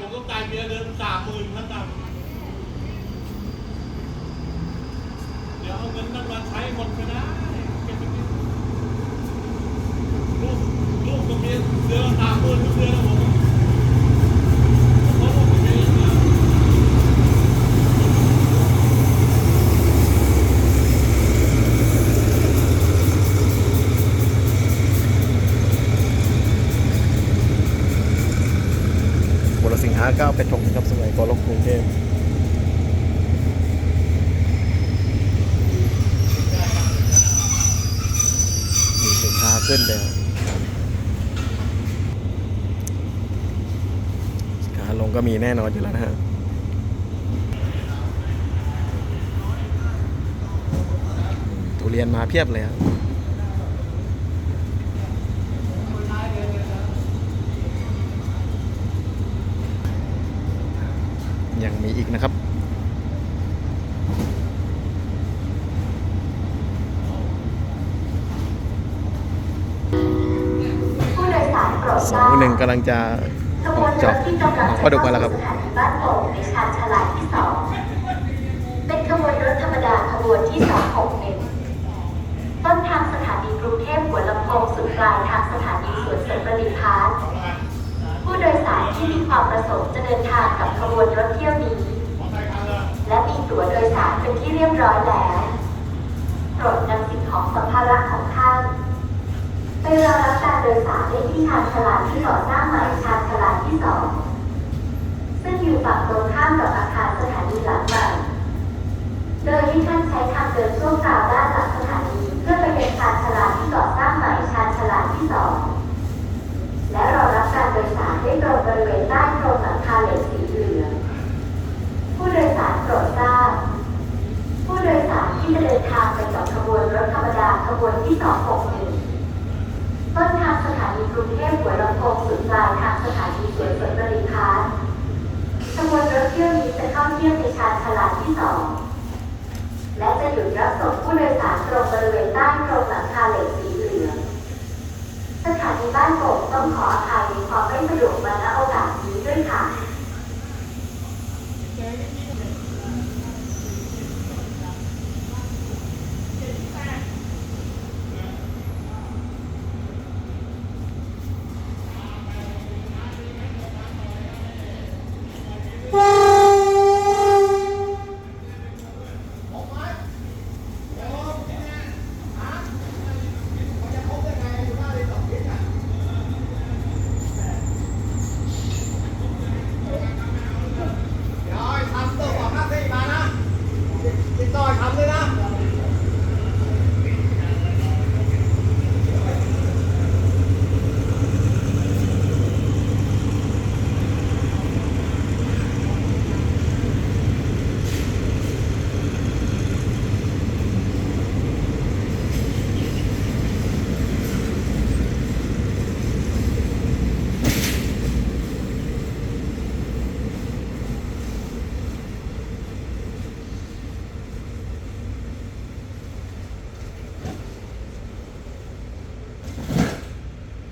ผมต้องจ่ายเมียเดือนสามหมื่นขั้นต่ำเดี๋ยวเอาเงินนั้นมาใช้หมดก็ได้เก็บไปกินลูกลูกกับเมียเดือนละสามหมื่นทุกเดือนนะผมเพราะลูกกับเมียนะ บุร สิงหาเก้าเป็ดถงครับสมัยก่อนลงกรุงเทพมีสินค้าขึ้นแล้วขาลงก็มีแน่นอนอยู่แล้วนะฮะทุเรียนมาเพียบเลยครับ ยังมีอีกนะครับผู้โดยสารโปรดสทอรางบหนึ่งกำลังจะขอบวอนกรจอถกที่กำลังน้องจะปลาดุกมาแล้วครับเข้สู่สถานีบ้านโป่งในชานชาลาที่สองเป็นขบวนรถธรรมดาขบวนที่สองหกหนึ่งต้นทางสถานีกรุงเทพหัวลำโพงสุดปลายทางสถานีสวนเสริมบริพาร์ ผู้โดยสารที่มีความประสงค์จะเดินทางกับขบวนรถเที่ยวนี้ และมีตั๋วโดยสารเป็นที่เรียบร้อยแล้วโปรดนำสิ่งของสัมภาระของท่านไปรอรับการโดยสารได้ที่ชานชลาที่ก่อสร้างใหม่ชานชลาที่สองซึ่งอยู่ฝั่งตรงข้ามกับอาคารสถานีหลังใหม่ โดยให้ท่านใช้ทางเดินช่วงกลางด้านหลังสถานีเพื่อไปยังชานชาลาที่ก่อสร้างใหม่ชานชาลาที่สองและรอรับการ โดยสารได้ตรงบริเวณใต้โครงหลังคาเหล็กสีเหลือง ผู้โดยสารโปรดทราบ ผู้โดยสารที่จะเดินทางไปกับขบวนรถธรรมดาขบวนที่ 261 ต้นทางสถานีกรุงเทพหัวลำโพงสุดปลายทางสถานีสวนสนบริพารขบวนรถเที่ยวนี้จะเข้าเที่ยวในชานชาลาที่ 2 และจะหยุดรับส่งผู้โดยสารตรงบริเวณใต้โครงหลังคาเหล็กสีเหลืองสถานีบ้านโป่งต้องขออภัยในความไม่สะดวกมาณโอกาส Okay.